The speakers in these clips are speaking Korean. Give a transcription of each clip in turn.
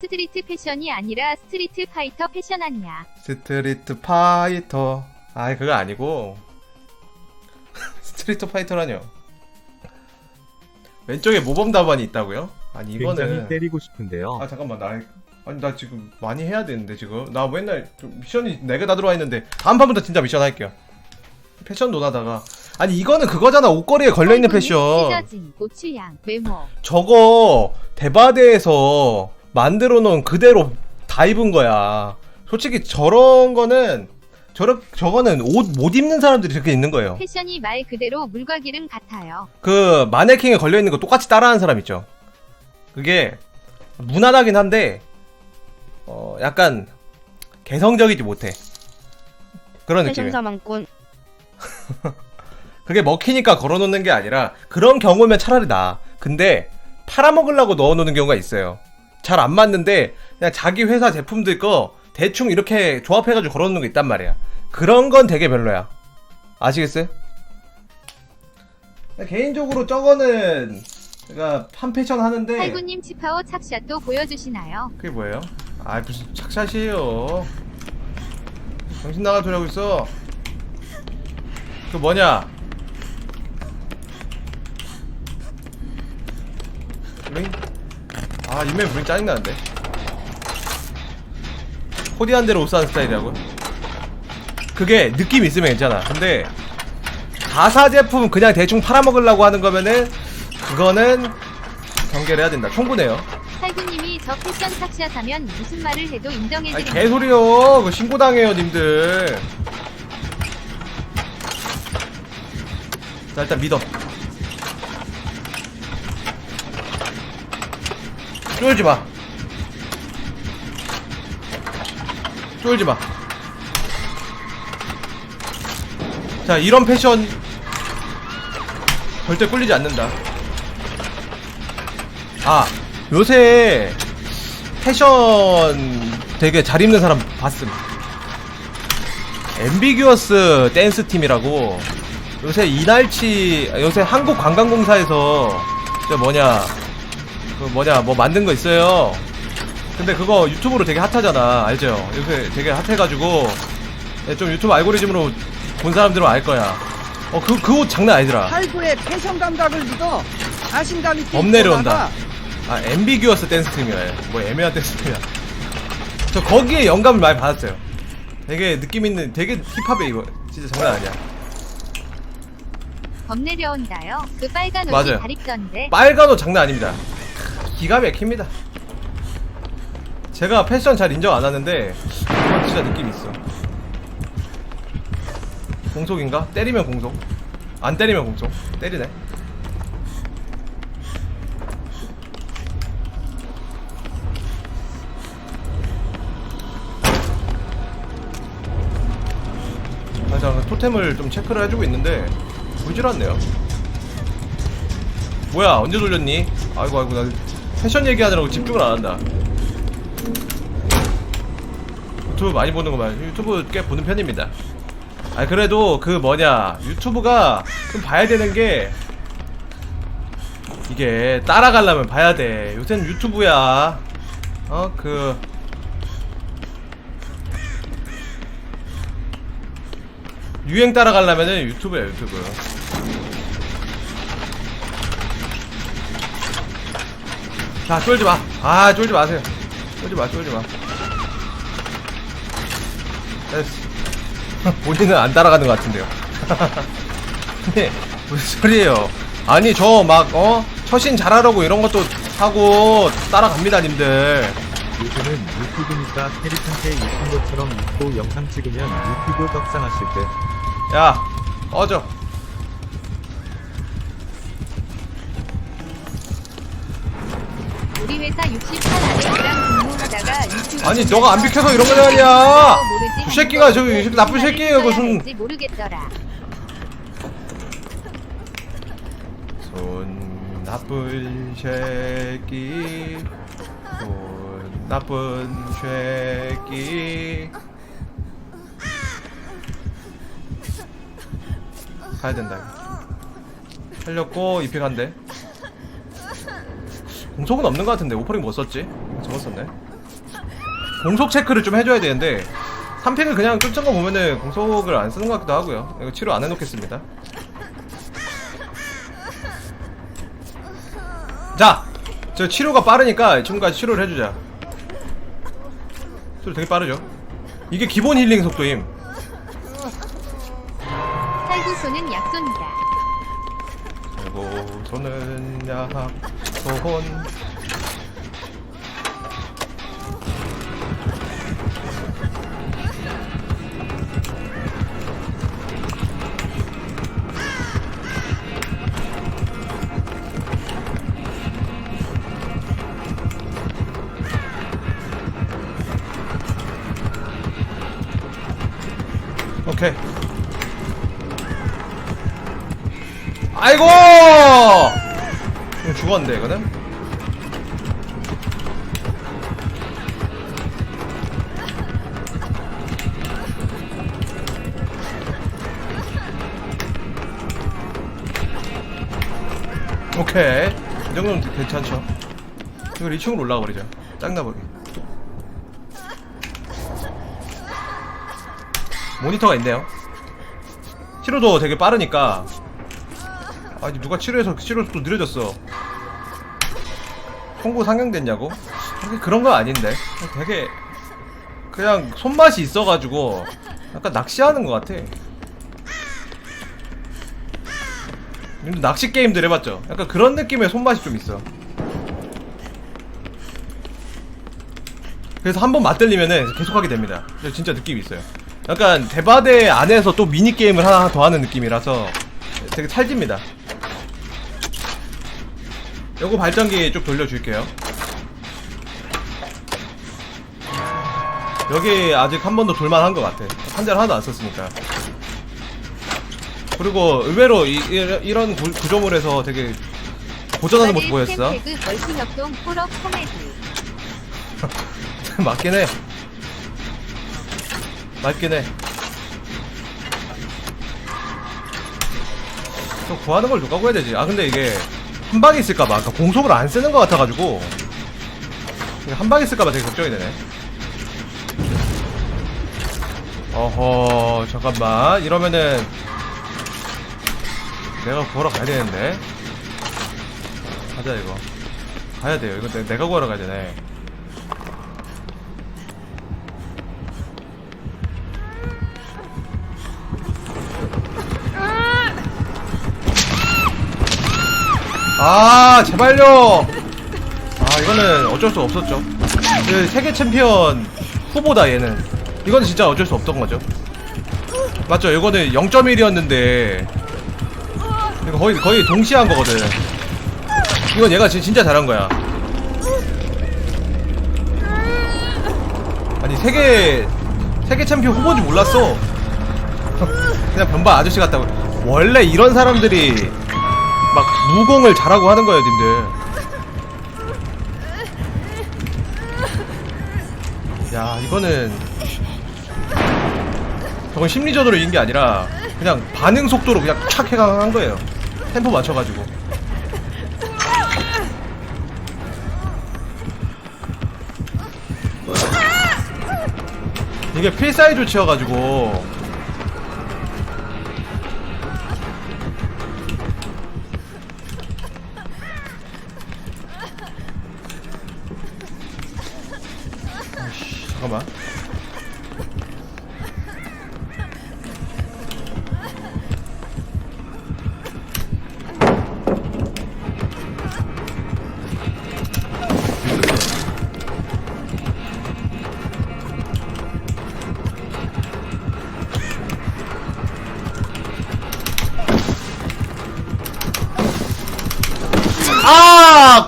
스트리트 패션이 아니라 스트리트 파이터 패션 아니야. 스트리트 파이터. 아, 그거 아니고. 스트리트 파이터라뇨. 왼쪽에 모범 답안이 있다고요? 아니 굉장히 이거는 때리고 싶은데요. 아 잠깐만 나 아니 나 지금 많이 해야 되는데 지금 나 맨날 좀 미션이 4개 다 들어와 있는데 다음 판부터 진짜 미션 할게요. 패션 논하다가 아니 이거는 그거잖아 옷걸이에 걸려 있는 패션. 찢어진 고추양 외모. 저거 대바대에서 만들어 놓은 그대로 다 입은 거야. 솔직히 저런 거는 저런 저거는 옷 못 입는 사람들이 이렇게 입는 거예요. 패션이 말 그대로 물과 기름 같아요. 그 마네킹에 걸려 있는 거 똑같이 따라하는 사람 있죠. 그게 무난하긴 한데 어 약간 개성적이지 못해. 그런 느낌이야. 패션사망꾼 그게 먹히니까 걸어놓는 게 아니라 그런 경우면 차라리 나. 근데 팔아먹으려고 넣어놓는 경우가 있어요. 잘 안 맞는데 그냥 자기 회사 제품들 거 대충 이렇게 조합해가지고 걸어놓는 거 있단 말이야. 그런 건 되게 별로야. 아시겠어요? 개인적으로 저거는 제가 판 패션 하는데 살구님 치파오 착샷도 보여주시나요? 그게 뭐예요? 아 무슨 착샷이에요. 정신 나간 소리 하고 있어. 그 뭐냐? 브링? 아 이메일 브링 짜증나는데. 코디한 대로 옷 사는 스타일이라고? 그게 느낌 있으면 괜찮아. 근데 가사 제품 그냥 대충 팔아먹으려고 하는 거면은 그거는 경계를 해야 된다. 총구네요. 살구님이 저 패션 하면 무슨 말을 해도 아니 인정해드립니다. 개소리요 그 신고당해요 님들 자 일단 믿어 쫄지 마. 쫄지 마. 자 이런 패션 절대 꿀리지 않는다. 아 요새 패션 되게 잘 입는 사람 봤음. 엠비규어스 댄스 팀이라고. 요새 이날치 요새 한국 관광공사에서 저 뭐냐 그 뭐냐 뭐 만든 거 있어요. 근데 그거 유튜브로 되게 핫하잖아 알죠? 요새 되게 핫해가지고 네, 좀 유튜브 알고리즘으로 본 사람들은 알 거야. 어 그 그 옷 장난 아니더라. 탈구의 패션 감각을 믿어 자신감 있게 범 내려 온다. 입고 아 엠비규어스 댄스 팀이래. 뭐 애매한 댄스 팀이야. 저 거기에 영감을 많이 받았어요. 되게 느낌 있는 되게 힙합에 이거 진짜 장난 아니야. 범 내려온다요. 그 빨간 옷이 맞아요. 잘 입던데. 빨간 옷 장난 아닙니다. 기가 막힙니다. 제가 패션 잘 인정 안 하는데 진짜 느낌 있어. 공속인가? 때리면 공속. 안 때리면 공속. 때리네. 그 토템을 좀 체크를 해주고 있는데 보질 않네요. 뭐야 언제 돌렸니? 아이고 아이고 나 패션 얘기하느라고 집중을 안 한다. 유튜브 많이 보는 거만 유튜브 꽤 보는 편입니다. 아 그래도 그 뭐냐 유튜브가 좀 봐야 되는 게 이게 따라가려면 봐야 돼. 요새는 유튜브야. 어 그 유행 따라가려면은 유튜브야 유튜브. 자, 쫄지 마. 아, 쫄지 마세요. 쫄지 마, 쫄지 마. 됐어. 본인은 안 따라가는 것 같은데요. 근데, 무슨 소리예요. 아니, 저 막, 어? 처신 잘하라고 이런 것도 하고 따라갑니다, 님들. 요즘은 유튜브니까 캐릭한테 입은 것처럼 입고 영상 찍으면 유튜브 떡상하실 듯. 야, 꺼져. 회사 68 아래랑 근무하다가 유튜브 아니, 너가 안 비켜서 이런 거 아니야. 그 새끼가 새끼 나쁜 새끼예요, 무슨. 모르겠더라. 손 나쁜 새끼 손 나쁜 새끼 가야 된다 이거. 살렸고 이픽 한대 공속은 없는 것 같은데 오퍼링 못 썼지? 적었었네. 공속 체크를 좀 해줘야 되는데 3픽을 그냥 쫓은 거 보면은 공속을 안 쓰는 것 같기도 하고요. 이거 치료 안 해놓겠습니다. 자! 저 치료가 빠르니까 이 친구가 치료를 해주자. 치료 되게 빠르죠? 이게 기본 힐링 속도임 손은 약손 오케이 아이고! 죽었는데 이거는? 오케이. 이 정도면 괜찮죠. 이거 2층으로 올라가 버리자. 짱나버리 모니터가 있네요. 치료도 되게 빠르니까. 아니 누가 치료해서 치료 속도 느려졌어 홍보 상향됐냐고? 되게 그런 건 아닌데. 되게 그냥 손맛이 있어가지고 약간 낚시하는 것 같아. 낚시 게임들 해봤죠? 약간 그런 느낌의 손맛이 좀 있어. 그래서 한 번 맞들리면은 계속하게 됩니다. 진짜 느낌이 있어요. 약간 대바대 안에서 또 미니게임을 하나 더 하는 느낌이라서 되게 찰집니다 요거 발전기 쭉 돌려줄게요. 여기 아직 한 번도 돌만한 것 같아. 한자를 하나도 안 썼으니까. 그리고 의외로 이, 이, 런 구조물에서 되게 고전하는 모습 보였어. 맞긴 해. 맞긴 해. 또 구하는 걸 누가 구해야 되지? 아 근데 이게 한 방에 있을까봐. 아까 공속을 안 쓰는 것 같아가지고. 한 방에 있을까봐 되게 걱정이 되네. 어허 잠깐만. 이러면은 내가 구하러 가야 되는데. 가자 이거. 가야 돼요. 이거 내, 내가 구하러 가야 되네. 아 제발요. 아 이거는 어쩔 수 없었죠. 그 세계 챔피언 후보다 얘는. 이건 진짜 어쩔 수 없던 거죠. 맞죠? 이거는 0.1이었는데. 이거 거의 거의 동시에 한 거거든. 이건 얘가 진- 진짜 잘한 거야. 아니 세계 세계 챔피언 후보인지 몰랐어. 그냥 변바 아저씨 같다고. 원래 이런 사람들이 막 무공을 잘하고 하는 거예요, 님들. 야, 이거는 저건 심리전으로 이긴 게 아니라 그냥 반응 속도로 그냥 촥 해강한 거예요. 템포 맞춰가지고. 이게 필사의 조치여가지고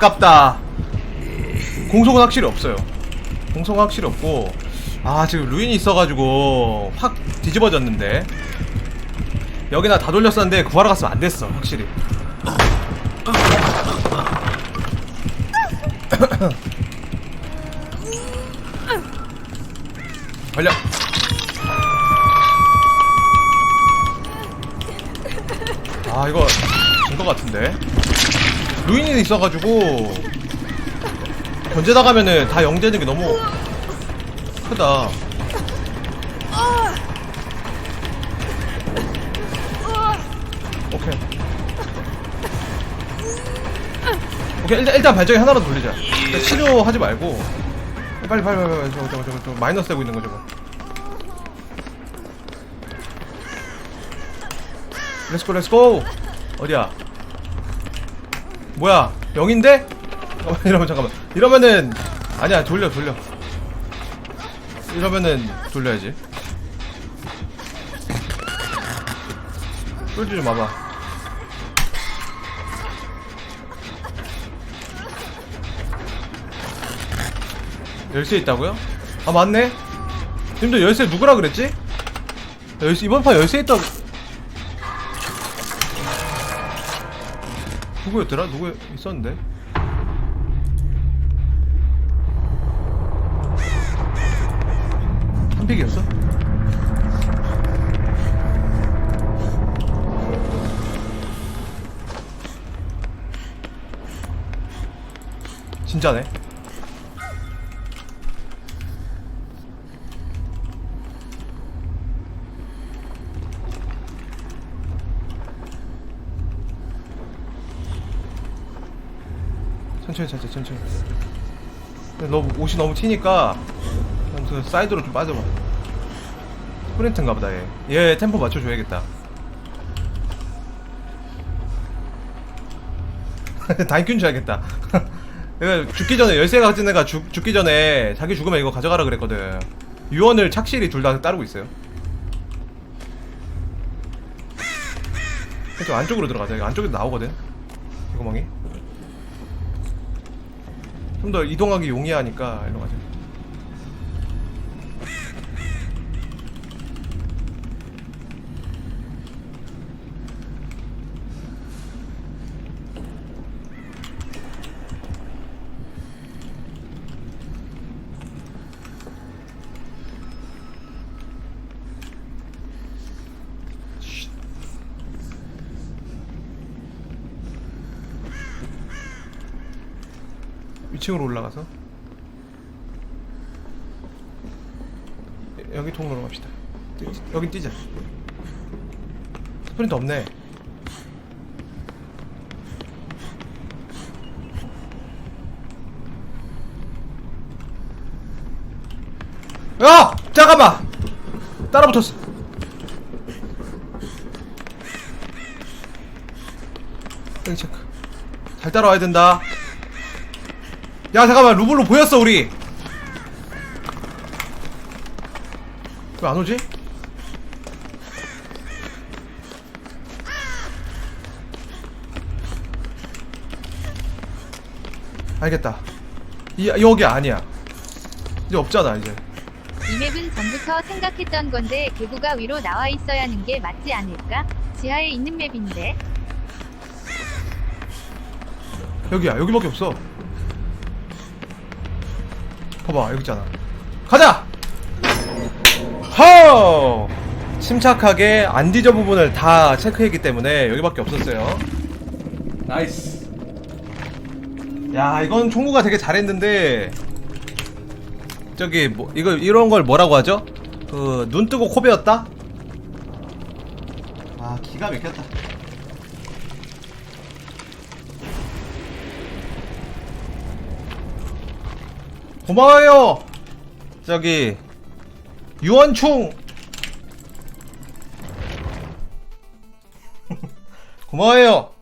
아, 아깝다. 공속은 확실히 없어요. 공속은 확실히 없고, 아, 지금 루인이 있어가지고, 확 뒤집어졌는데. 여기나 다 돌렸었는데, 구하러 갔으면 안 됐어, 확실히. 걸려! 아, 이거, 중간 것 같은데 루인이 있어가지고 견제 나가면은 다 영되는 게 너무 크다. 오케이. 오케이 일단, 일단 발전기 하나만 돌리자. 일단 치료하지 말고. 빨리 빨리 빨리 빨리. 저거 저거 저거 저거 마이너스 되고 있는 거 저거. 렛츠고 렛츠고 어디야 뭐야? 0인데? 잠깐만 이러면 잠깐만. 이러면은 아니야 돌려 돌려. 이러면은 돌려야지. 쫄지 좀 와봐. 열쇠 있다고요? 아 맞네. 님들 열쇠 누구라 그랬지? 열쇠 이번 판 열쇠 있다고 누구였더라? 누구 있었는데? 한픽이었어? 진짜네. 천천히 천천히 천천히. 근데 너 옷이 너무 튀니까 그냥 그 사이드로 좀 빠져봐. 스프린트인가 보다 얘. 얘 템포 맞춰줘야겠다. 다이큐인 줘야겠다. 죽기 전에 열쇠 가진 애가 죽, 죽기 전에 자기 죽으면 이거 가져가라 그랬거든. 유언을 착실히 둘 다 따르고 있어요. 좀 안쪽으로 들어가자. 이거 안쪽에도 나오거든 이 구멍이 좀 더 이동하기 용이하니까 일로 가자. 2층으로 올라가서 여기 통로로 갑시다. 여긴 뛰자 스프린트 없네. 야! 잠깐만! 따라붙었어. 여기 체크. 잘 따라와야 된다. 야 잠깐만 루블로 보였어 우리. 왜 안 오지? 알겠다. 이, 여기 아니야. 이제 없잖아 이제. 이 맵은 전부터 생각했던 건데 개구가 위로 나와 있어야 하는 게 맞지 않을까? 지하에 있는 맵인데. 여기야 여기밖에 없어 봐봐 여기 있잖아. 가자! 허! 침착하게 안 뒤져 부분을 다 체크했기 때문에 여기밖에 없었어요. 나이스. 야 이건 총구가 되게 잘했는데 저기 뭐 이거 이런 걸 뭐라고 하죠? 그 눈 뜨고 코 베었다? 아 기가 막혔다 고마워요. 저기 유언충. 고마워요.